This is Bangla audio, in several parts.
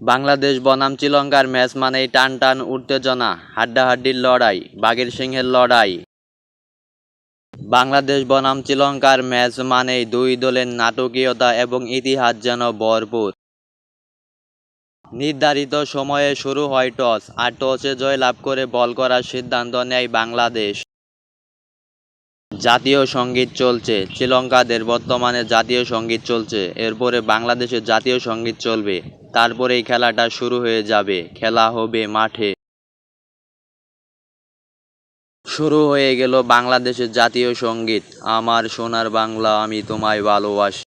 বাংলাদেশ বনাম শ্রীলঙ্কার ম্যাচ মানেই টান টান উত্তেজনা, হাড্ডাহাড্ডির লড়াই, বাঘের সিংহের লড়াই। বাংলাদেশ বনাম শ্রীলঙ্কার ম্যাচ মানেই দুই দলের নাটকীয়তা এবং ইতিহাস যেন ভরপুর। নির্ধারিত সময়ে শুরু হয় টস, আর টসে জয়লাভ করে বল করার সিদ্ধান্ত নেয় বাংলাদেশ। জাতীয় সংগীত চলছে শ্রীলঙ্কাদের বর্তমানে জাতীয় সংগীত চলছে, এরপরে বাংলাদেশের জাতীয় সংগীত চলবে। তারপরেই খেলাটা শুরু হয়ে যাবে। খেলা হবে মাঠে। শুরু হয়ে গেল বাংলাদেশের জাতীয় সংগীত। আমার সোনার বাংলা আমি তোমায় ভালোবাসি।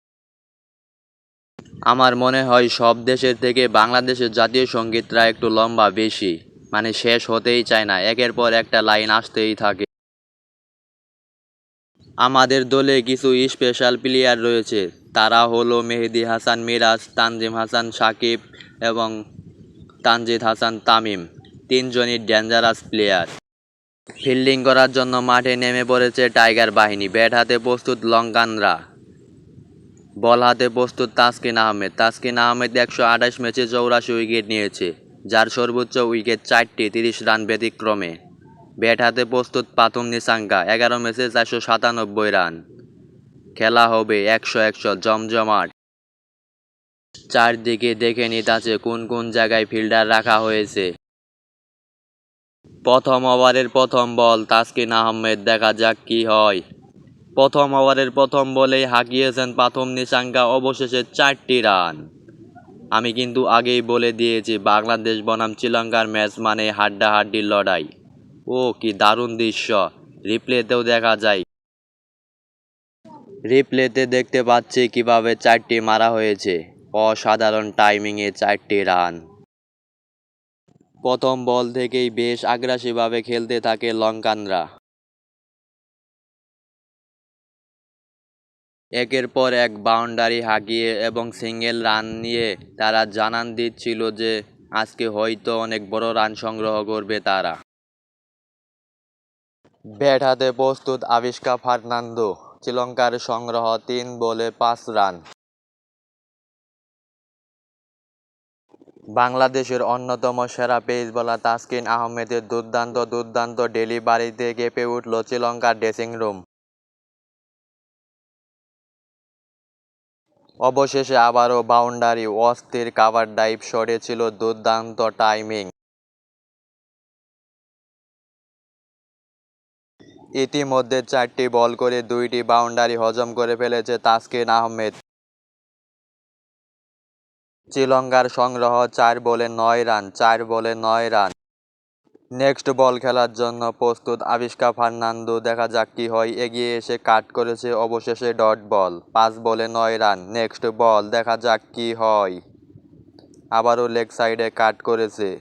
আমার মনে হয় সব দেশের থেকে বাংলাদেশের জাতীয় সঙ্গীতটা একটু লম্বা বেশি। মানে শেষ হতেই চায় না। একের পর একটা লাইন আসতেই থাকে। আমাদের দলে কিছু স্পেশাল প্লেয়ার রয়েছে। তারা হলো মেহেদি হাসান মিরাজ, তানজিম হাসান সাকিব এবং তানজিদ হাসান তামিম। তিনজনই ডেঞ্জারাস প্লেয়ার ফিল্ডিং করার জন্য মাঠে নেমে পড়েছে টাইগার বাহিনী। ব্যাট হাতে প্রস্তুত লঙ্কানরা। বল হাতে প্রস্তুত তাসকিন আহমেদ। তাসকিন আহমেদ একশো আঠাশ ম্যাচে চৌরাশি উইকেট নিয়েছে। যার সর্বোচ্চ উইকেট চারটি, তিরিশ রান ব্যতিক্রমে। ব্যাট হাতে প্রস্তুত পাতুম নিসাঙ্কা এগারো ম্যাচে চারশো সাতানব্বই রান। খেলা হবে একশো একশো, জমজমাট। চারদিকে দেখে নিতে আছে কোন কোন জায়গায় ফিল্ডার রাখা হয়েছে। প্রথম ওভারের প্রথম বল, তাসকিন আহমেদ, দেখা যাক কি হয়। প্রথম ওভারের প্রথম বলেই হাঁকিয়েছেন প্রথম নিশাঙ্কা অবশেষে চারটি রান। আমি কিন্তু আগেই বলে দিয়েছি, বাংলাদেশ বনাম শ্রীলঙ্কার ম্যাচ মানে হাড্ডাহাড্ডির লড়াই। ও কি দারুণ দৃশ্য। রিপ্লেতেও দেখা যায়। রিপ্লেতে দেখতে পাচ্ছি কীভাবে চারটি মারা হয়েছে। অসাধারণ টাইমিংয়ে চারটি রান প্রথম বল থেকেই বেশ আগ্রাসীভাবে খেলতে থাকে লঙ্কানরা। একের পর এক বাউন্ডারি হাঁকিয়ে এবং সিঙ্গেল রান নিয়ে তারা জানান দিচ্ছিল যে, আজকে হয়তো অনেক বড় রান সংগ্রহ করবে তারা। ব্যাট হাতে প্রস্তুত আবিষ্কা ফার্নান্দো। শ্রীলঙ্কার সংগ্রহ তিন বলে পাঁচ রান। বাংলাদেশের অন্যতম সেরা পেস বোলার তাসকিন আহমেদের দুর্দান্ত দুর্দান্ত ডেলিভারিতে কেঁপে উঠল শ্রীলঙ্কার ড্রেসিং রুম। অবশেষে আবারও বাউন্ডারি অস্থির কাভার ডাইভ শটে ছিল দুর্দান্ত টাইমিং। ইতিমধ্যে চারটি বল করে দুইটি বাউন্ডারি হজম করে ফেলেছে তাসকিন আহমেদ। শ্রীলঙ্কার সংগ্রহ চার বলে নয় রান, চার বলে নয় রান। নেক্সট বল খেলার জন্য প্রস্তুত আবিষ্কা ফার্নান্দো, দেখা যাক কি হয়। এগিয়ে এসে কাট করেছে অবশেষে ডট বল, পাঁচ বলে নয় রান। নেক্সট বল, দেখা যাক কি হয়। আবারও লেগ সাইডে কাট করেছে।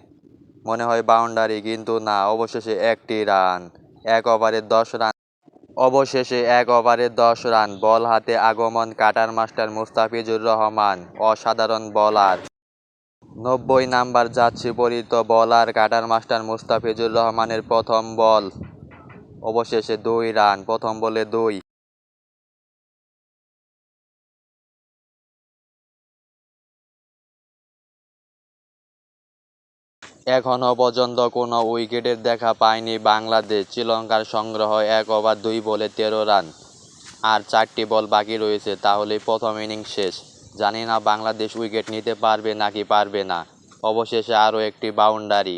মনে হয় বাউন্ডারি, কিন্তু না, অবশেষে একটি রান। এক ওভারে দশ রান। অবশেষে এক ওভারে দশ রান, বল হাতে আগমন কাটার মাস্টার মুস্তাফিজুর রহমান, অসাধারণ বলার। নব্বই নাম্বার যাচ্ছে পরিত বলার কাটার মাস্টার মুস্তাফিজুর রহমানের প্রথম বল। অবশেষে দুই রান, প্রথম বলে দুই। এখনও পর্যন্ত কোনো উইকেটের দেখা পায়নি বাংলাদেশ। শ্রীলঙ্কার সংগ্রহ এক ওভার দুই বলে তেরো রান। আর চারটি বল বাকি রয়েছে তাহলে প্রথম ইনিংস শেষ। জানি না বাংলাদেশ উইকেট নিতে পারবে নাকি পারবে না। অবশেষে আরও একটি বাউন্ডারি।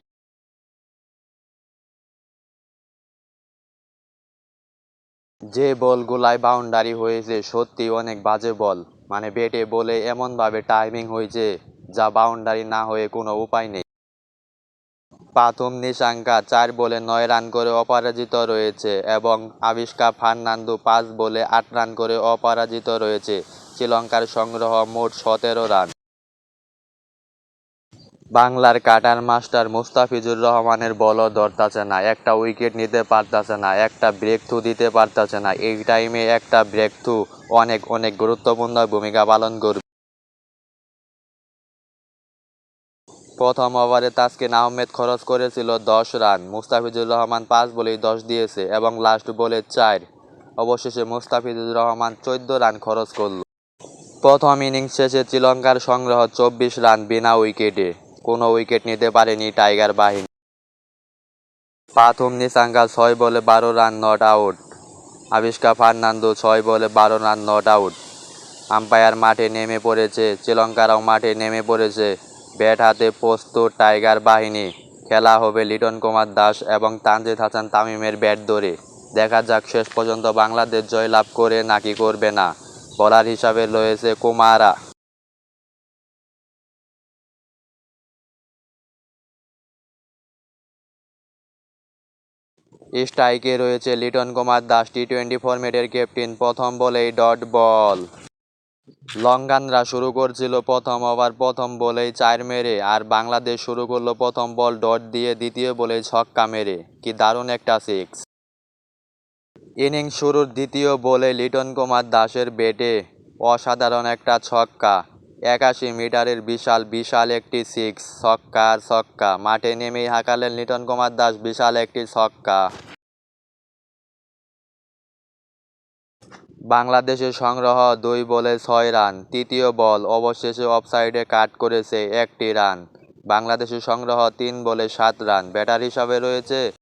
যে বলগুলায় বাউন্ডারি হয়েছে, সত্যি অনেক বাজে বল। মানে বেটে বলে এমনভাবে টাইমিং হয়েছে, যা বাউন্ডারি না হয়ে কোনো উপায় নেই। প্রথম নিশাঙ্কা চার বলে নয় রান করে অপরাজিত রয়েছে এবং আবিষ্কা ফার্নান্দো পাঁচ বলে আট রান করে অপরাজিত রয়েছে। শ্রীলঙ্কার সংগ্রহ মোট সতেরো রান। বাংলার কাটার মাস্টার মুস্তাফিজুর রহমানের বলও ধরতেছে না। একটা উইকেট নিতে পারতেছে না, একটা ব্রেক থ্রু দিতে পারতেছে না। এই টাইমে একটা ব্রেক থ্রু অনেক অনেক গুরুত্বপূর্ণ ভূমিকা পালন করবে। প্রথম ওভারে তাসকিন আহমেদ খরচ করেছিল দশ রান। মুস্তাফিজুর রহমান পাঁচ বলেই দশ দিয়েছে এবং লাস্ট বলে চার। অবশেষে মুস্তাফিজুর রহমান চোদ্দ রান খরচ করল। প্রথম ইনিংস শেষে শ্রীলঙ্কার সংগ্রহ চব্বিশ রান বিনা উইকেটে। কোনো উইকেট নিতে পারেনি টাইগার বাহিনী। প্রথম নিসাঙ্গা ছয় বলে বারো run, not out. Avishka Fernando ছয় বলে বারো রান, নট আউট। আম্পায়ার মাঠে নেমে পড়েছে, শ্রীলঙ্কারাও মাঠে নেমে পড়েছে। ব্যাট হাতে প্রস্তুত টাইগার বাহিনী। খেলা হবে লিটন কুমার দাস এবং তানজিদ হাসান তামিমের ব্যাট ধরে। দেখা যাক, শেষ পর্যন্ত বাংলাদেশ জয়লাভ করে নাকি করবে না। বলার হিসাবে রয়েছে কুমারা। স্ট্রাইকে রয়েছে লিটন কুমার দাস টি টোয়েন্টি ফরম্যাটের ক্যাপ্টেন। প্রথম বলেই ডট বল। লঙ্গানরা শুরু করছিল প্রথম ওভার, প্রথম বলেই চার মেরে, আর বাংলাদেশ শুরু করল প্রথম বল ডট দিয়ে দ্বিতীয় বলে ছক্কা মেরে। কি দারুণ একটা সিক্স ইনিংস শুরুর দ্বিতীয় বলে লিটন কুমার দাসের বেটে অসাধারণ একটা ছক্কা। একাশি মিটারের বিশাল বিশাল একটি সিক্স ছক্কা আর ছক্কা। মাঠে নেমেই হাঁকালেন লিটন কুমার দাস, বিশাল একটি ছক্কা। বাংলাদেশের সংগ্রহ দুই বলে ছয় রান, তৃতীয় বল অবশেষে অফসাইডে কাট করেছে একটি রান। বাংলাদেশের সংগ্রহ তিন বলে সাত রান, ব্যাটার হিসাবে রয়েছে,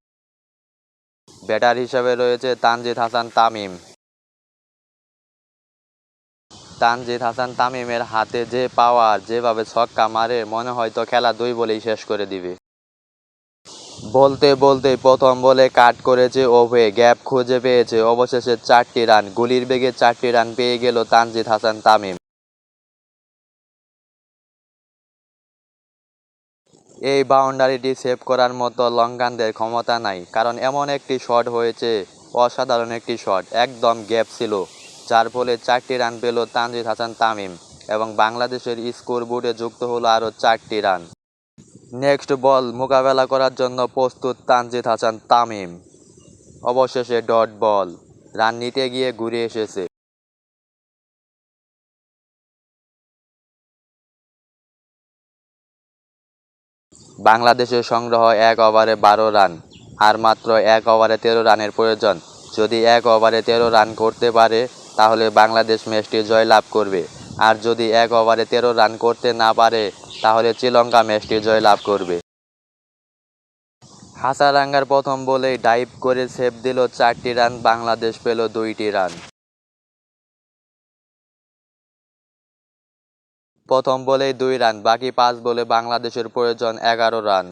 ব্যাটার হিসাবে রয়েছে তানজিদ হাসান তামিম। তানজিদ হাসান তামিমের হাতে যে পাওয়ার যেভাবে ছক্কা মারে, মনে হয়তো খেলা দুই বলেই শেষ করে দিবে। বলতে বলতে প্রথম বলে কাট করেছে ওভে, গ্যাপ খুঁজে পেয়েছে। অবশেষে চারটি রান, গুলির বেগে চারটি রান পেয়ে গেল তানজিদ হাসান তামিম। এই বাউন্ডারিটি সেভ করার মতো লঙ্কানদের ক্ষমতা নাই, কারণ এমন একটি শট হয়েছে, অসাধারণ একটি শট, একদম গ্যাপ ছিল। যার ফলে চারটি রান পেল তানজিদ হাসান তামিম এবং বাংলাদেশের স্কোর বোর্ডে যুক্ত হলো আরও চারটি রান। নেক্সট বল মোকাবেলা করার জন্য প্রস্তুত তানজিদ হাসান তামিম। অবশেষে ডট বল রান নিতে গিয়ে ঘুরে এসেছে। বাংলাদেশের সংগ্রহ এক ওভারে বারো রান আর মাত্র এক ওভারে তেরো রানের প্রয়োজন। যদি এক ওভারে তেরো রান করতে পারে, তাহলে বাংলাদেশ ম্যাচটি জয়লাভ করবে। আর যদি এক ওভারে তেরো রান করতে না পারে তাহলে শ্রীলঙ্কা ম্যাচটি জয় লাভ করবে। হাসারাঙ্গার প্রথম বলেই ডাইভ করে সেভ দিল চারটি রান, বাংলাদেশ পেল দুইটি রান। প্রথম বলেই দুই রান, বাকি পাঁচ বলে বাংলাদেশের প্রয়োজন এগারো রান।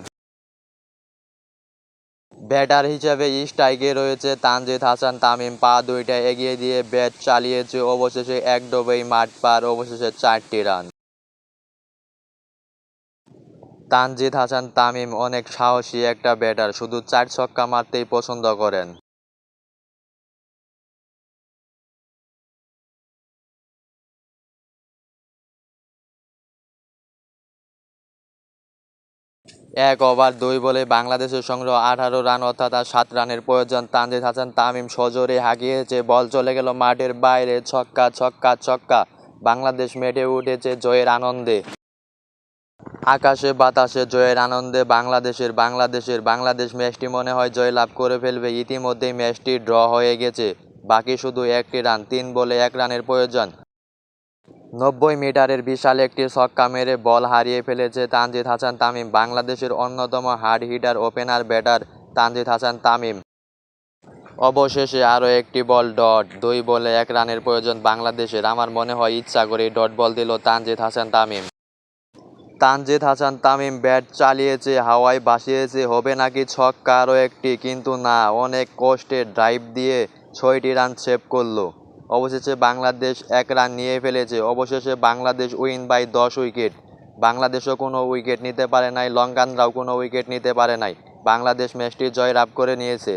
ব্যাটার হিসেবে স্ট্রাইকে রয়েছে তানজিদ হাসান, তামিম পা দুইটা এগিয়ে দিয়ে ব্যাট চালিয়েছে, অবশেষে এক ডোবেই মাঠ পার, অবশেষে চারটি রান। তানজিদ হাসান তামিম অনেক সাহসী একটা ব্যাটার, শুধু চার ছক্কা মারতেই পছন্দ করেন। এক ওভার, দুই বলে বাংলাদেশের সংগ্রহ আঠারো রান, অর্থাৎ আর সাত রানের প্রয়োজন। তানজিদ হাসান তামিম সজোরে হাঁকিয়েছে, বল চলে গেল মাঠের বাইরে, ছক্কা ছক্কা ছক্কা। বাংলাদেশ মেটে উঠেছে জয়ের আনন্দে। আকাশে, বাতাসে, জয়ের আনন্দে বাংলাদেশের বাংলাদেশের বাংলাদেশ ম্যাচটি মনে হয় জয়লাভ করে ফেলবে। ইতিমধ্যেই ম্যাচটি ড্র হয়ে গেছে। বাকি শুধু একটি রান, তিন বলে এক রানের প্রয়োজন। নব্বই মিটারের বিশাল একটি ছক্কা মেরে বল হারিয়ে ফেলেছে তানজিদ হাসান তামিম। বাংলাদেশের অন্যতম hard hitter, opener, batter Tanzid Hasan Tamim. অবশেষে আরও একটি বল, ডট, দুই বলে এক রানের প্রয়োজন বাংলাদেশের। আমার মনে হয় ইচ্ছা করে ডট বল দিল তানজিদ হাসান তামিম। তানজিদ হাসান তামিম ব্যাট চালিয়েছে, হাওয়ায় বাসিয়েছে হবে নাকি ছক্কা আরও একটি? কিন্তু না, অনেক কষ্টে ড্রাইভ দিয়ে ছয়টি রান সেভ করল। অবশেষে বাংলাদেশ এক রান নিয়ে ফেলেছে। অবশেষে বাংলাদেশ উইন বাই দশ উইকেট বাংলাদেশও কোনো উইকেট নিতে পারে নাই, লঙ্কানরাও কোনো উইকেট নিতে পারে নাই। বাংলাদেশ ম্যাচটি জয় লাভ করে নিয়েছে।